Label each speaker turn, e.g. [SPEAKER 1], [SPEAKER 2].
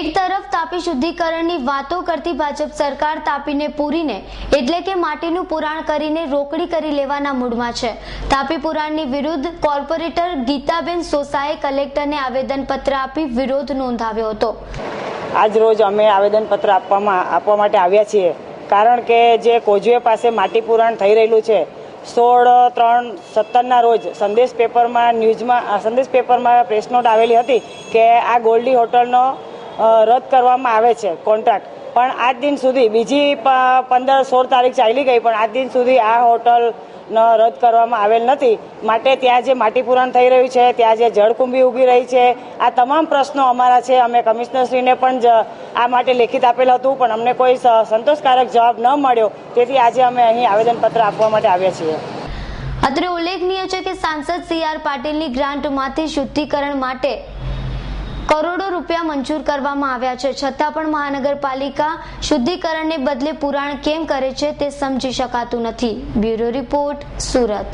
[SPEAKER 1] એક તરફ તાપી શુદ્ધિકરણની વાતો કરતી ભાજપ સરકાર તાપીને પૂરીને, એટલે કે માટીનું પુરાણ કરીને રોકડી કરી લેવાના મૂડમાં છે. તાપી પુરાણની વિરુદ્ધ કોર્પોરેટર ગીતાબેન સોસાએ કલેક્ટરને આવેદનપત્ર આપી વિરોધ નોંધાવ્યો હતો.
[SPEAKER 2] આજ રોજ અમે આવેદનપત્ર આપવામાં, આપવા માટે આવ્યા છીએ. કારણ કે જે કોજવે પાસે માટી પુરાણ થઈ રહેલું છે, સોળ ત્રણ સત્તરના રોજ સંદેશ પેપરમાં ન્યૂઝમાં સંદેશ પેપરમાં પ્રેસ નોટ આવેલી હતી કે આ ગોલ્ડી હોટલનો રદ કરવામાં આવે છે કોન્ટ્રાક્ટ. પણ આજ દિન સુધી, બીજી પંદર સોળ તારીખ ચાલી ગઈ, પણ આજ દિન સુધી આ હોટલ રદ કરવામાં આવેલ નથી. માટે ત્યાં જે માટી પુરાણ થઈ રહ્યું છે, ત્યાં જે જળકુંભી ઊભી રહી છે, આ તમામ પ્રશ્નો અમારા છે. અમે કમિશનરશ્રીને પણ જ આ માટે લેખિત આપેલ હતું, પણ અમને કોઈ સંતોષકારક જવાબ ન મળ્યો. તેથી આજે અમે અહીં આવેદનપત્ર આપવા માટે આવ્યા છીએ.
[SPEAKER 1] અત્રે ઉલ્લેખનીય છે કે સાંસદ સી આર પાટીલની ગ્રાન્ટમાંથી શુદ્ધિકરણ માટે કરોડો રૂપિયા મંજૂર કરવામાં આવ્યા છે. છતાં પણ મહાનગરપાલિકા શુદ્ધિકરણને બદલે પુરાણ કેમ કરે છે તે સમજી શકાતું નથી. Bureau report Surat.